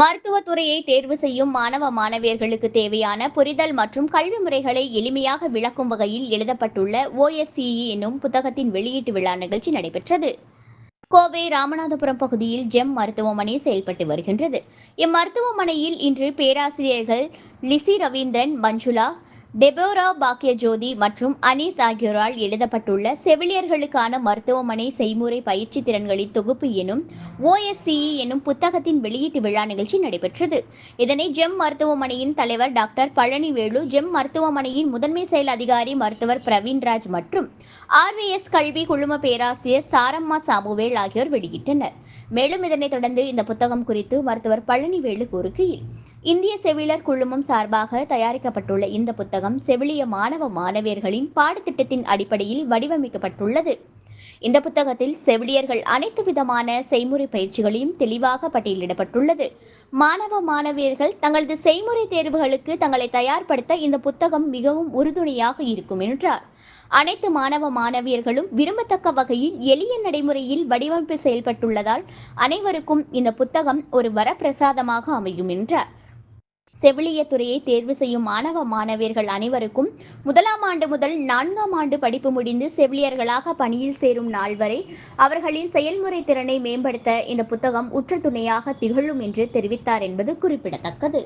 மருத்துவத்துறையை தேர்வு செய்யும் மாணவ மாணவியர்களுக்கு தேவையான புரிதல் மற்றும் கல்வி முறைகளை எளிமையாக விளக்கும் வகையில் எழுதப்பட்டுள்ள ஓஎஸ்சிஇ என்னும் புத்தகத்தின் வெளியீட்டு விழா நிகழ்ச்சி நடைபெற்றது. கோவை ராமநாதபுரம் பகுதியில் ஜெம் மருத்துவமனை செயல்பட்டு வருகின்றது. இம்மருத்துவமனையில் இன்று பேராசிரியர்கள் லிசி ரவீந்திரன் மஞ்சுளா டெபோரா பாக்யஜோதி மற்றும் அனீஸ் ஆகியோரால் எழுதப்பட்டுள்ள செவிலியர்களுக்கான மருத்துவமனை செய்முறை பயிற்சி திறன்களின் தொகுப்பு எனும் ஓஎஸ்சிஇ எனும் புத்தகத்தின் வெளியீட்டு விழா நிகழ்ச்சி நடைபெற்றது. இதனை ஜெம் மருத்துவமனையின் தலைவர் டாக்டர் பழனிவேலு ஜெம் மருத்துவமனையின் முதன்மை செயல் அதிகாரி மருத்துவர் பிரவீன்ராஜ் மற்றும் ஆர்விஎஸ் கல்வி குழும பேராசிரியர் சாரம்மா சாமுவேல் ஆகியோர் வெளியிட்டனர். மேலும் இதனைத் தொடர்ந்து இந்த புத்தகம் குறித்து மருத்துவர் பழனிவேலு கூறுகையில் இந்திய செவிலியர் குழுமம் சார்பாக தயாரிக்கப்பட்டுள்ள இந்த புத்தகம் செவிலிய மாணவ மாணவியர்களின் பாடத்திட்டத்தின் அடிப்படையில் வடிவமைக்கப்பட்டுள்ளது. இந்த புத்தகத்தில் செவிலியர்கள் அனைத்து விதமான செய்முறை பயிற்சிகளையும் தெளிவாக பட்டியலிடப்பட்டுள்ளது. மாணவ மாணவியர்கள் தங்களது செய்முறை தேர்வுகளுக்கு தங்களை தயார்படுத்த இந்த புத்தகம் மிகவும் உறுதுணையாக இருக்கும் என்றார். அனைத்து மாணவ மாணவியர்களும் விரும்பத்தக்க வகையில் எளிய நடைமுறையில் வடிவமைப்பு செயல்பட்டுள்ளதால் அனைவருக்கும் இந்த புத்தகம் ஒரு வரப்பிரசாதமாக அமையும் என்றார். செவிலிய துறையை தேர்வு செய்யும் மாணவ மாணவியர்கள் அனைவருக்கும் முதலாம் ஆண்டு முதல் நான்காம் ஆண்டு படிப்பு முடிந்து செவிலியர்களாக பணியில் சேரும் நாள் வரை அவர்களின் செயல்முறை திறனை மேம்படுத்த இந்த புத்தகம் உற்ற துணையாக திகழும் என்று தெரிவித்தார் என்பது குறிப்பிடத்தக்கது.